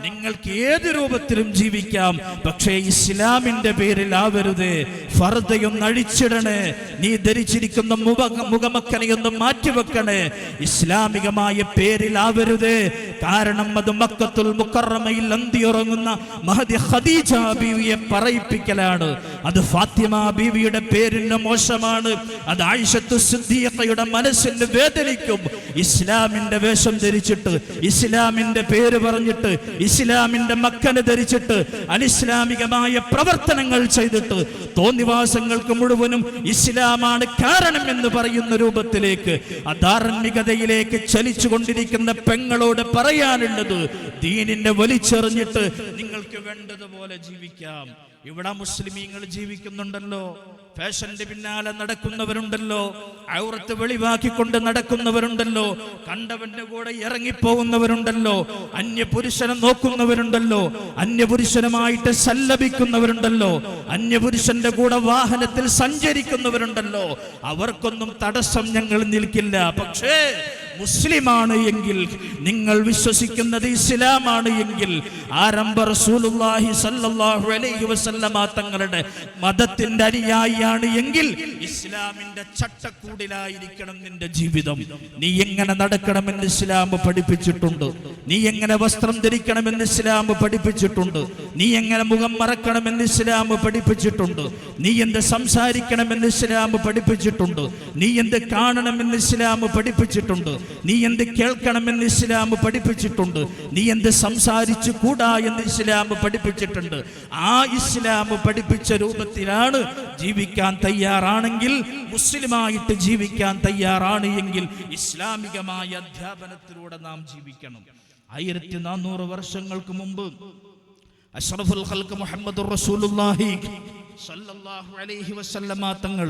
നിങ്ങൾക്ക് ഏത് രൂപത്തിലും ജീവിക്കാം. പക്ഷേ ഇസ്ലാമിന്റെ പേരിൽ ആവരുത് ഫർദയും അഴിച്ചിടണേ. നീ ധരിച്ചിരിക്കുന്ന മുഖ മുഖമക്കനെയൊന്നും മാറ്റിവെക്കണേ. ഇസ്ലാമികമായ പേരിൽ ആവരുത് കാരണം അത് മക്കത്തുൽ മുക്കറമയിൽ അന്തിയുറങ്ങുന്ന മഹദി ഖദീജ ബീവിയെ പറയിപ്പിക്കലാണ്. അത് ഫാത്തിമ ബീവിയുടെ പേരിന് മോശമാണ്. അത് ആയിഷത്തു സിദ്ദീഖയുടെ മനസ്സിന് വേദനിക്കും. ഇസ്ലാമിന്റെ വേഷം ധരിച്ചിട്ട് ഇസ്ലാമിന്റെ പേര് പറഞ്ഞിട്ട് ഇസ്ലാമിന്റെ മക്കനെ ധരിച്ചിട്ട് അനിസ്ലാമികമായ പ്രവർത്തനങ്ങൾ ചെയ്തിട്ട് തോന്നിവാസങ്ങൾക്ക് മുഴുവനും ഇസ്ലാമാണ് കാരണം എന്ന് പറയുന്ന രൂപത്തിലേക്ക് അധാർമികതയിലേക്ക് ചലിച്ചുകൊണ്ടിരിക്കുന്ന പെങ്ങളോട് പറയാനുള്ളത്. ദീനിന്റെ വലിച്ചെറിഞ്ഞിട്ട് നിങ്ങൾക്ക് വേണ്ടതുപോലെ ജീവിക്കാം. ഇവിടെ മുസ്ലിമീങ്ങൾ ജീവിക്കുന്നുണ്ടല്ലോ. ഫാഷന്റെ പിന്നാലെ നടക്കുന്നവരുണ്ടല്ലോ. ഔറത്ത് വെളിവാക്കിക്കൊണ്ട് നടക്കുന്നവരുണ്ടല്ലോ. കണ്ടവന്റെ കൂടെ ഇറങ്ങിപ്പോകുന്നവരുണ്ടല്ലോ. അന്യപുരുഷനെ നോക്കുന്നവരുണ്ടല്ലോ. അന്യപുരുഷനുമായിട്ട് സല്ലപിക്കുന്നവരുണ്ടല്ലോ. അന്യപുരുഷന്റെ കൂടെ വാഹനത്തിൽ സഞ്ചരിക്കുന്നവരുണ്ടല്ലോ. അവർക്കൊന്നും തടസ്സം ഞങ്ങൾ നിൽക്കില്ല. പക്ഷേ മുസ്ലിമാണ് എങ്കിൽ നിങ്ങൾ വിശ്വസിക്കുന്നത് ഇസ്ലാമാണ് എങ്കിൽ ആരംഭ റസൂലുള്ളാഹി സല്ലല്ലാഹു അലൈഹി വസല്ലമ തങ്ങളുടെ മതത്തിന്റെ അനുയായിയാണ് എങ്കിൽ ഇസ്ലാമിന്റെ ചട്ടക്കൂടിലായിരിക്കണം നിന്റെ ജീവിതം. നീ എങ്ങനെ നടക്കണമെന്ന് ഇസ്ലാം പഠിപ്പിച്ചിട്ടുണ്ട്. നീ എങ്ങനെ വസ്ത്രം ധരിക്കണമെന്ന് ഇസ്ലാം പഠിപ്പിച്ചിട്ടുണ്ട്? നീ എങ്ങനെ മുഖം മറക്കണമെന്ന് ഇസ്ലാം പഠിപ്പിച്ചിട്ടുണ്ട്? നീ എന്ത് സംസാരിക്കണമെന്ന് ഇസ്ലാം പഠിപ്പിച്ചിട്ടുണ്ട്? നീ എന്ത് കാണണമെന്ന് ഇസ്ലാം പഠിപ്പിച്ചിട്ടുണ്ട്? നീ എന്ത് കേൾക്കണമെന്ന് ഇസ്ലാം പഠിപ്പിച്ചിട്ടുണ്ട്? നീ എന്ത് സംസാരിച്ചു കൂടാ എന്ന് ഇസ്ലാം പഠിപ്പിച്ചിട്ടുണ്ട്? ആ ഇസ്ലാം പഠിപ്പിച്ച രൂപത്തിലാണ് ജീവിക്കാൻ തയ്യാറാണെങ്കിൽ മുസ്ലിമായിട്ട് ജീവിക്കാൻ തയ്യാറാണ് എങ്കിൽ ഇസ്ലാമികമായ അധ്യാപനത്തിലൂടെ നാം ജീവിക്കണം. ആയിരത്തി നാനൂറ് വർഷങ്ങൾക്ക് മുമ്പ് അഷ്റഫുൽ ഖൽക്ക് മുഹമ്മദ് റസൂലുള്ളാഹി സല്ലല്ലാഹു അലൈഹി വസല്ലമ തങ്ങൾ